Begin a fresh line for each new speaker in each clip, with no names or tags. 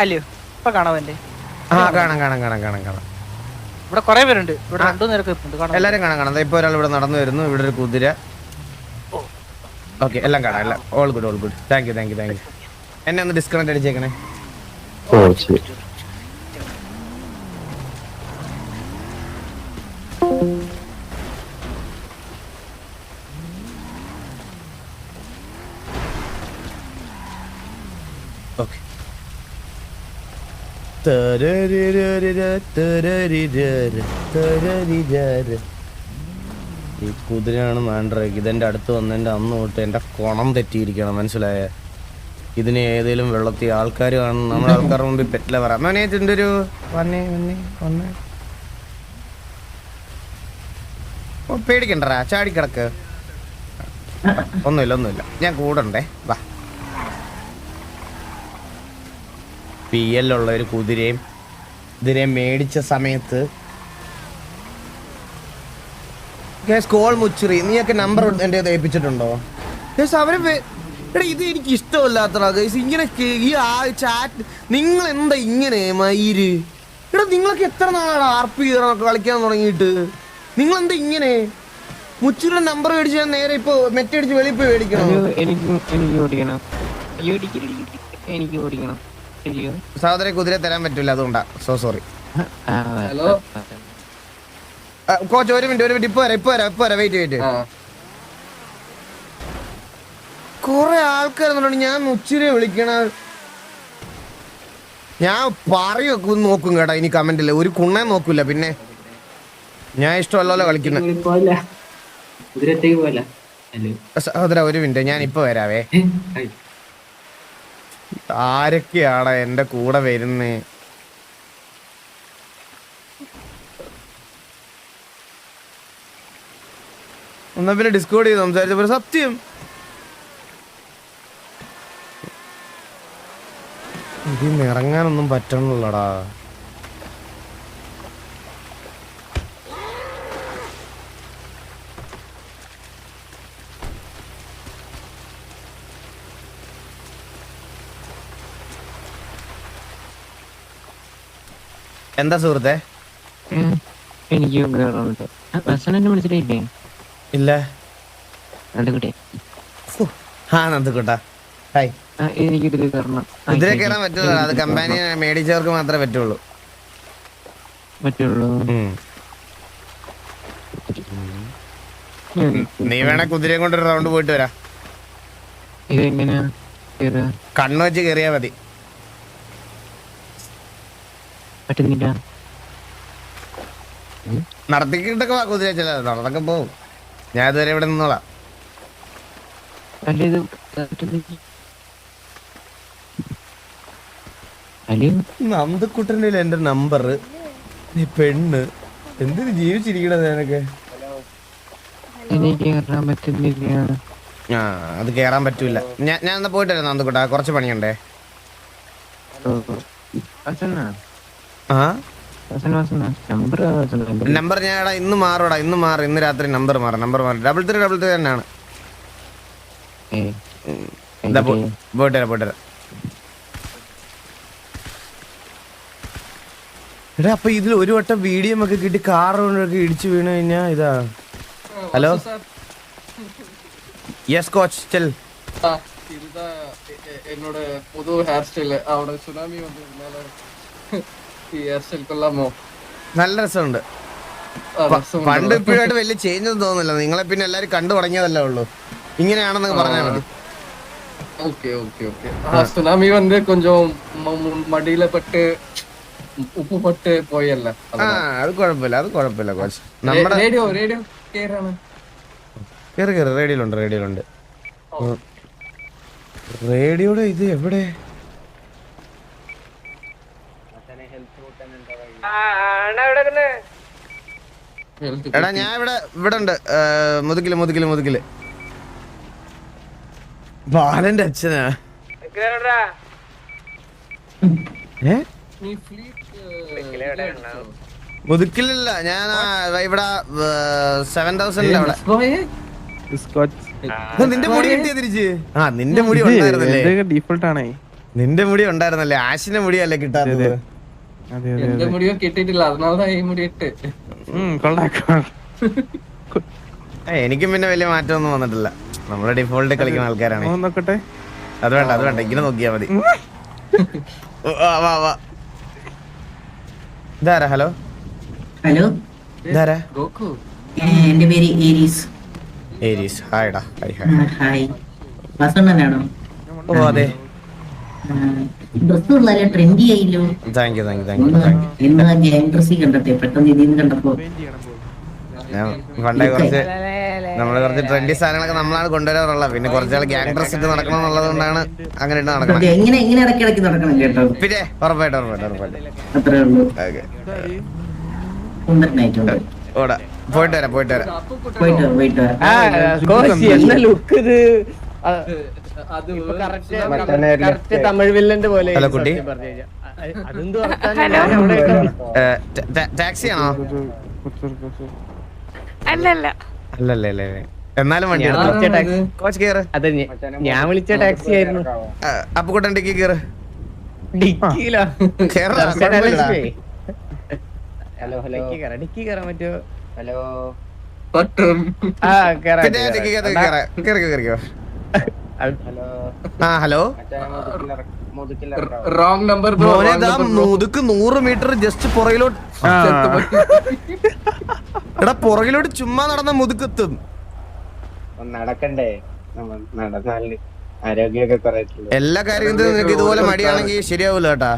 അല്ലയോ ഇപ്പൊ കാണാം എന്റെ
ആ കാണാം കാണാം കാണാം കാണാം കാണാം.
ഇവിടെ കുറെ പേരുണ്ട്. ഇവിടെ രണ്ടു നേരൊക്കെ
എല്ലാരും കാണാം കാണാം. ദേ ഇപ്പൊ ഒരാൾ ഇവിടെ നടന്നു വരുന്നു. ഇവിടെ ഒരു കുതിര. ഓക്കെ എല്ലാം കാണാം എല്ലാം. All good all good thank you thank you thank you എന്നെ ഒന്ന് ഡിസ്കണക്ട് അടിച്ചേക്കണേ.
ഓ ശരി.
ഓക്കെ ഈ കുതിരയാണ് മാൻഡ്രേക്ക് ഇതെന്റെ അടുത്ത് വന്നതിന്റെ അന്ന് തൊട്ട് എന്റെ കുണം തെറ്റിയിരിക്കണം മനസ്സിലായ? ഇതിന് ഏതേലും വെള്ളത്തിൽ ആൾക്കാർ കാണും നമ്മുടെ ആൾക്കാരുടെ മുമ്പിൽ പെറ്റില്ല പറയാം മോനെ ഇതിന്റെ ഒരു വന്നേ വന്നേ. ചാടി ചാടിക്കിടക്ക്. ഒന്നുമില്ല ഒന്നുമില്ല. ഞാൻ കൂടണ്ടേ? വാ. പി ഉള്ള ഒരു കുതിരയും ഇതിനെ മേടിച്ച സമയത്ത് കേസ് കോൾ മുച്ചിറി. നീയൊക്കെ നമ്പർ എന്റെ ഏൽപ്പിച്ചിട്ടുണ്ടോ? കേസ് അവർ എടാ ഇത് എനിക്ക് ഇഷ്ടമല്ലാത്തടാ കേസ് ഇങ്ങനെ ഈ ആ ചാറ്റ് നിങ്ങൾ എന്താ ഇങ്ങനെ മയിര്? എടാ നിങ്ങളൊക്കെ എത്ര നാളാണ് ആർ പി കളിക്കാൻ തുടങ്ങിയിട്ട്? നിങ്ങൾ എന്താ ഇങ്ങനെ? മുച്ചിറിയുടെ നമ്പർ മേടിച്ച് ഞാൻ നേരെ ഇപ്പൊ മെറ്റടിച്ച് വെളിയിൽ പോയി മേടിക്കണം?
എനിക്ക് എനിക്ക് ഓടിക്കണം. എനിക്ക് ഓടിക്കണം.
സഹോദരി കുതിര തരാൻ പറ്റില്ല അതുകൊണ്ടാ. സോ സോറി
ഹലോ
കോച്ച് ഒരു മിനിറ്റ് ഒരു മിനിറ്റ് ഇപ്പൊ വരാം ഇപ്പൊ വരാം ഇപ്പൊ വരാം. വെയിറ്റ് വെയിറ്റ് കൊറേ ആൾക്കാർ ഞാൻ ഉച്ചിരി വിളിക്കണ ഞാൻ പറയൊക്കെ നോക്കും കേട്ടോ ഇനി കമന്റിൽ ഒരു കുണ്ണേ നോക്കൂല പിന്നെ. ഞാൻ ഇഷ്ടമല്ലോ കളിക്കുന്നത്
അല്ലേ
സഹോദര ഒരു മിനിറ്റ് ഞാൻ ഇപ്പൊ വരാവേ. ആരൊക്കെയാണ് എന്റെ കൂടെ വരുന്നേ? എന്നാ പിന്നെ ഡിസ്കോഡ് ചെയ്ത് സംസാരിച്ചപ്പോ സത്യം. ഇതിന്ന് ഇറങ്ങാനൊന്നും പറ്റണല്ലടാ. എന്താ സുഹൃത്തെ.
എനിക്ക് ബസ്സിനെ വിളിച്ചിട്ടില്ലേ?
ഇല്ല. ആ ഹായ്.
കയറണം.
കയറാൻ പറ്റില്ല അത് കമ്പാനി മേടിച്ചവർക്ക് മാത്രമേ പറ്റുള്ളൂ.
പറ്റുള്ളൂ.
നീ വേണേ കുതിരയും കൊണ്ട് റൗണ്ട് പോയിട്ട് വരാ.
ഇതെങ്ങനെയാ?
കണ്ണു വെച്ച് കയറിയാ മതി.
പറ്റുന്നില്ല.
നടത്തിക്കിട്ടൊക്കെ കുതിര ചില നടന്നൊക്കെ പോവും ഞാൻ ഇതുവരെ ഇവിടെ നിന്നോളാം. നന്ദക്കുട്ടനില്ല എന്റെ നമ്പർ നീ പെണ്ണ്. എന്തിനു ജീവിച്ചിരിക്കണത് ഞാനൊക്കെ ആ അത് കേറാൻ പറ്റൂല. ഞാൻ ഞാൻ എന്നാ പോയിട്ട് വരാം നന്ദക്കുട്ട. കുറച്ച് പണിയുണ്ടേ.
നമ്പർ വസന നമ്പർ
നമ്പർ ഞാൻ എടാ ഇന്ന് മാറൂടാ ഇന്ന് മാറും ഇന്ന് രാത്രി നമ്പർ മാറും നമ്പർ മാറും ഡബിൾ ത്രീ ഡബിൾ ത്രീ തന്നെയാണ് ഇതാ പോ- പോയിട്ട് വരാം പോയിട്ട് വരാം എടാ അപ്പൊ ഇതിൽ ഒരു വട്ടം വീഡിയോ ഒക്കെ കിട്ടി കാർ കൊണ്ടൊക്കെ ഇടിച്ചു വീണ് കഴിഞ്ഞാ ഇതാ ഹലോ യെസ് കോച്ച് ചെൽ
ആ, இதுதான் எ- எ- என்னோட புது ஹேர் ஸ்டைல் அவட சுனாமி வந்ததுனால ഈ ഹെയർ സ്റ്റൈൽ കൊള്ളാമോ
നല്ല രസമുണ്ട്
ആ,
പ-
രസമുണ്ട്.
പണ്ട് ഇപ്പോഴായിട്ട് വലിയ ചേഞ്ച് ഒന്നും തോന്നുന്നില്ല നിങ്ങളെ പിന്നെ എല്ലാരും കണ്ടു തുടങ്ങിയതല്ലേ ഉള്ളൂ ഇങ്ങനെയാണെന്ന് പറഞ്ഞാൽ മതി
ஓகே ஓகே ஓகே ஆ சுனாமி வந்து கொஞ்சம் ம- ம- மடியில பட்டு ഉപ്പ് പട്ട് പോയല്ല
ആ അത് കുഴപ്പമില്ല അത് കുഴപ്പമില്ല കോച്ച് നമ്മുടെ
റേഡിയോ റേഡിയോ കേറാണ്
കയറി കയറി റേഡിയോയിലുണ്ട് റേഡിയോയിലുണ്ട് റേഡിയോയുടെ ഇത് എവിടെ എടാ ഞാൻ ഇവിടെ ഇവിടെ ഉണ്ട്. മുതുകിൽ മുതുകിൽ മുതുകിൽ ബാലന്റെ അച്ഛനാ. ഏ?
നീ ഫ്ലീറ്റ്
മുതുക്കിലല്ല ഞാൻ ഇവിടെ സെവൻ തൗസൻഡ് അവിടെ. നിന്റെ മുടി കിട്ടിയ തിരിച്ച്. ആ നിന്റെ മുടി ഉണ്ടായിരുന്നല്ലേ?
ഡീഫോൾട്ട് ആണേ.
നിന്റെ മുടി ഉണ്ടായിരുന്നല്ലേ? ആശിന്റെ മുടിയല്ലേ കിട്ടാത്തത്?
എന്റെ മുടിയോ കിട്ടിയിട്ടില്ല ഈ
എനിക്കും പിന്നെ വലിയ മാറ്റമൊന്നും വന്നിട്ടില്ല. നമ്മുടെ ഡിഫോൾട്ട് കളിക്കുന്ന ആൾക്കാരാണ്.
നോക്കട്ടെ?
അത് വേണ്ട അത് വേണ്ട ഇങ്ങനെ നോക്കിയാ മതി. വാ വാ വാ. ഇതാരാ? ഹലോ?
ഹലോ?
ഇതാരാ?
എന്റെ പേര്
Aries. Aries.
Hi
hi.
Hi. വാസണ്ണനാണോ?
ഓ അതെ.
ഡ്രസ് വളരെ trendy ആയില്ലോ.
Thank you thank you thank
you
thank you
ഇന്ന് ഗ്യാങ് ഡ്രസ്സിൽ കണ്ടട്ടെ പെട്ടെന്ന് ഇതിന്ന് കണ്ടപ്പോ
ഞാൻ പണ്ടേ കുറച്ച് നമ്മൾ കുറച്ച് ട്രെൻഡി സാധനങ്ങളൊക്കെ നമ്മളാണ് കൊണ്ടുവരാറുള്ളത്. പിന്നെ കുറച്ചാൾ ഗ്യാങ് ഡ്രസ് ഇട്ട് നടക്കണം എന്നുള്ളത് കൊണ്ടാണ് അങ്ങനെ ഇട്ട് നടക്കണം.
എങ്ങനെ നടക്കണം കേട്ടോ?
പിന്നെ ഉറപ്പായിട്ട് ഉറപ്പായിട്ട് ഉറപ്പായിട്ട്.
അത്രേ ഉള്ളൂ.
ഓക്കെ. ഓടാ പോയിട്ട് വരാം പോയിട്ട് വരാം.
പോയിട്ട് വരാം പോയിട്ട്
ലുക്ക് ഇത്?
അത്
കറക്റ്റ് തമിഴ് വില്ലന്റെ പോലെ
ഹലോ, കുട്ടി. ടാക്സി ആണോ
അല്ലല്ല.
അല്ലല്ലേ അല്ലേ അല്ലേ. എന്നാലും വണ്ടി കോച്ച് കേറ്.
അതെ ഞാൻ വിളിച്ച ടാക്സി ആയിരുന്നു.
അപ്പുക്കുട്ടൻ ഡിക്കി കേറ്.
ഡിക്കിയിലോ.
കേറ്.
Hello hello. ഡിക്കി കേറാൻ പറ്റുമോ ഹലോ.
പട്ടും
ആ കയറാം
പിന്നെ ഡിക്കി ആ ഹലോ.
റോങ് നമ്പർ
മോനെ ദാ മുതുക്ക് നൂറ് മീറ്റർ ജസ്റ്റ് പുറകിലോട്ട് എടാ പുറകിലോട്ട് ചുമ്മാ നടന്ന മുതുക്കെത്തും.
നടക്കണ്ടേ? നടന്നാൽ ആരോഗ്യമൊക്കെ കുറയത്തില്ല
എല്ലാ കാര്യത്തിലും നിനക്ക് ഇതുപോലെ മടിയാണെങ്കിൽ ശരിയാവൂല കേട്ടാ.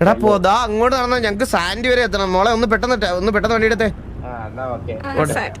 എടാ പോ ദാ അങ്ങോട്ട് നടന്നാ ഞങ്ങക്ക് സാൻഡി വരെ എത്തണം. മോളെ ഒന്ന് പെട്ടെന്ന് ഒന്ന് പെട്ടെന്ന് വണ്ടി എടുത്തേ
ആ എന്നാ ഓക്കെ
ആ, സ-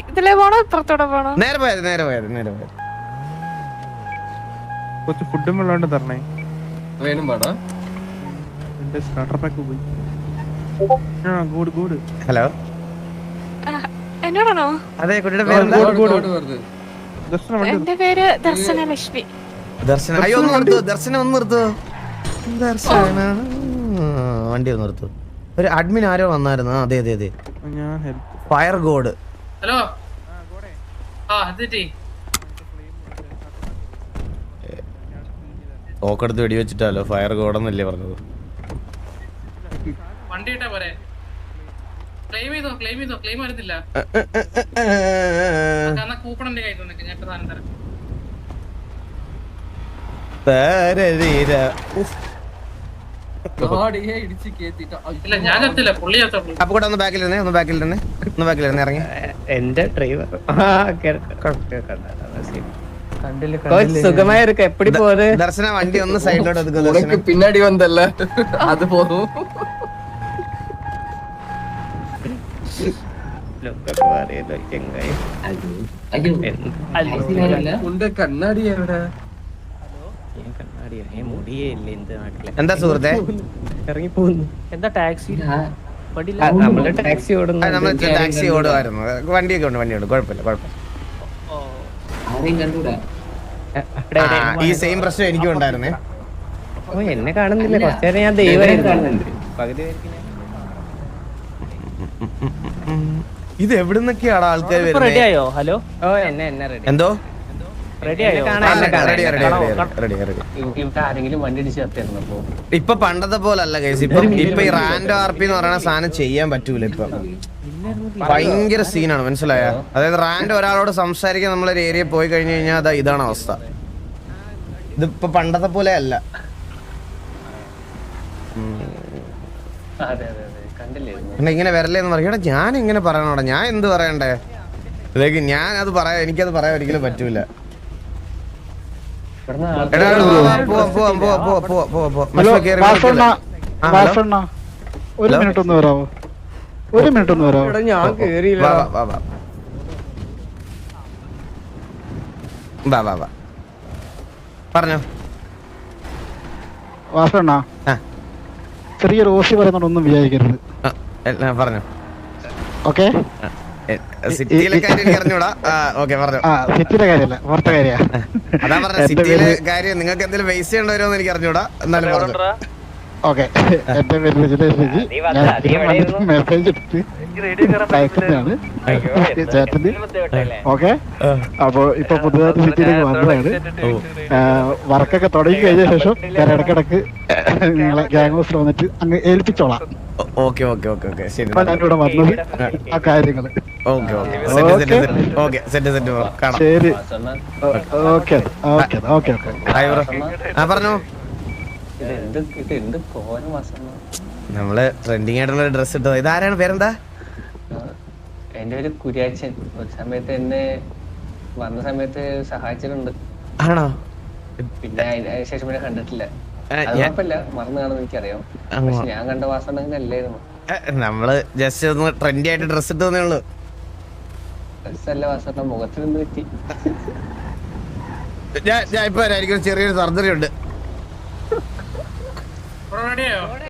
ഇതിലെ പോണോ? ഇപ്പുറത്തോടെ പോണോ?
നേരെ പോയത് നേരെ പോയത് നേരെ പോയത്
കുറച്ച് ഫുഡും വെള്ളമുണ്ട് തരണേ.
വേണം പാടാ.
എന്റെ സ്റ്റാർട്ടർ പാക്ക് പോയി. ആ ഗുഡ് ഗുഡ്
ഹലോ?
എന്നോടാണോ?
അതെ കുട്ടിയുടെ
എന്റെ പേര് ദർശന ലക്ഷ്മി
ദർശന അയ്യോ ഒന്ന് നിർത്തു ദർശനം ഒന്ന് നിർത്തൂ. ദർശന വണ്ടി ഒന്ന് നിർത്തൂ. ഒരു അഡ്മിൻ ആരോ വന്നായിരുന്നു. അതെ അതെ അതെ.
ഞാൻ ഹെൽപ്പ്
ഫയർ ഗോഡ്
ഹലോ? ആ എന്നിട്ട്
തോക്കെടുത്ത് വെടിവെച്ചിട്ടാലോ? ഫയർ ഗോഡെന്നല്ലേ പറഞ്ഞത്.
വണ്ടി ഇട്ടാ പോരെ. ക്ലെയിം ചെയ്തോ? ക്ലെയിം ചെയ്തോ? ക്ലെയിം വരുന്നില്ല കൂപ്പൺ എന്റെ കയ്യിൽ തന്നെ ഞാൻ സാധനം തരാം.
അപ്പൂടെ ഒന്ന് ഒന്ന് ഒന്ന് ഇറങ്ങി.
ഡ്രൈവർ
ദർശന വണ്ടി ഒന്ന് സൈഡിലോട്ട്
ഒതുക്കും
പിന്നടി വന്നല്ല. അത്
പോകും കണ്ണാടി എവിടെ? എന്ത്
സുഹൃത്തെ?
എന്താ ടാക്സി?
നമ്മൾ ടാക്സി ഓടുന്നു
നമ്മൾ ടാക്സി ഓടുമായിരുന്നു വണ്ടിയൊക്കെ ഉണ്ട് വണ്ടിയുണ്ട്. കുഴപ്പമില്ല കുഴപ്പമില്ല. ഈ സെയിം പ്രശ്നം എനിക്കും ഉണ്ടായിരുന്നേ.
ഓ എന്നെ കാണുന്നില്ല? കുറച്ചേരം ഞാൻ ദൈവമായിരുന്നു പകുതി
ഇത് എവിടുന്നൊക്കെയാണ് ആൾക്കാർ
ഹലോ
ഓ എന്നെ എന്നെ റെഡി
എന്തോ? ഇപ്പൊ? പണ്ടത്തെ പോലെ അല്ല കേസ് ഇപ്പൊ ഇപ്പൊ ഈ റാൻഡോ ആർ പി എന്ന് പറയുന്ന സാധനം ചെയ്യാൻ പറ്റൂല ഇപ്പൊ. ഭയങ്കര സീനാണ് മനസ്സിലായ? അതായത് റാൻഡോ ഒരാളോട് സംസാരിക്കാൻ നമ്മളൊരു ഏരിയ പോയി കഴിഞ്ഞു കഴിഞ്ഞാൽ അതാ ഇതാണ് അവസ്ഥ. ഇതിപ്പോ പണ്ടത്തെ പോലെ അല്ല. പിന്നെ ഇങ്ങനെ വരല്ലേന്ന് പറയും. എടാ ഞാൻ ഇങ്ങനെ പറയണോടാ. ഞാൻ എന്ത് പറയണ്ടേ? ഞാൻ അത് പറയാ എനിക്കത് പറയാൻ ഒരിക്കലും പറ്റൂല.
ഒരു മിനിറ്റ് ഒന്ന് വരാവോ? ഒരു മിനിറ്റ് ഒന്ന്
വരാവോ? ഞാൻ കേറിയില്ല.
വാ വാ വാ വാ. വാ വാ വാ. പറഞ്ഞോ.
വാസണ്ണ ചെറിയൊരു ഓസി പറയുന്നോണ്ടൊന്നും വിചാരിക്കരുത്.
പറഞ്ഞോ.
ഓക്കെ?
സിറ്റിയിലെ കാര്യം എനിക്ക് അറിഞ്ഞൂടാ. ഓക്കെ പറഞ്ഞോ.
ആ സിറ്റിയുടെ കാര്യമല്ല പുറത്തെ കാര്യ
അതാ പറഞ്ഞ സിറ്റിയിലെ കാര്യം നിങ്ങൾക്ക് എന്തെങ്കിലും വേസ്റ്റ് ചെയ്യേണ്ടി വരുമോ എനിക്ക് അറിഞ്ഞൂടാ. എന്നാലും പറഞ്ഞു.
ഓക്കെ എന്റെ പേര് രജിത രജി ഞാൻ മെസ്സേജ് എടുത്ത് അയക്കുന്നതാണ് ചേട്ടന്. ഓക്കെ അപ്പൊ ഇപ്പൊ പുതുതായിട്ട് സിറ്റിയിലേക്ക് വന്നതാണ്. വർക്കൊക്കെ തുടങ്ങി കഴിഞ്ഞ ശേഷം ഞാൻ ഇടക്കിടക്ക് നിങ്ങളെ ഗ്യാങ് ഹൗസിൽ വന്നിട്ട് അങ്ങ് ഏൽപ്പിച്ചോളാം.
Okay okay okay okay. ശരി
ഞാനിവിടെ വന്നത് ആ കാര്യങ്ങൾ.
Okay okay. Set set okay. Set. Set കാണാം.
ശരി. Okay okay okay okay.
Hi bro ആ പറഞ്ഞു.
ഇത് ഇത് എന്ത് കോലം വാസന?
നമ്മൾ ട്രെൻഡിങ് ആയിട്ടുള്ള ഡ്രസ് ഇട്ടത്. ഇതാരാണ് പേരെന്താ?
എന്റെ ഒരു കുര്യാച്ചൻ. ഒരു സമയത്ത് എന്നെ വന്ന സമയത്ത് സഹായിച്ചിട്ടുണ്ട്.
ആണോ?
പിന്നെ ശേഷം പിന്നെ കണ്ടിട്ടില്ല. മറന്നു എനിക്കറിയാം. പക്ഷെ ഞാൻ കണ്ട വാസം അങ്ങനെ അല്ലായിരുന്നു.
നമ്മൾ ജസ്റ്റ് ഒന്ന് ട്രെൻഡി ആയിട്ട് ഡ്രസ് ഇട്ടതേ ഉള്ളൂ. ഞാൻ ഞാൻ ഇപ്പൊ. എനിക്കൊരു ചെറിയൊരു സർജറി ഉണ്ട്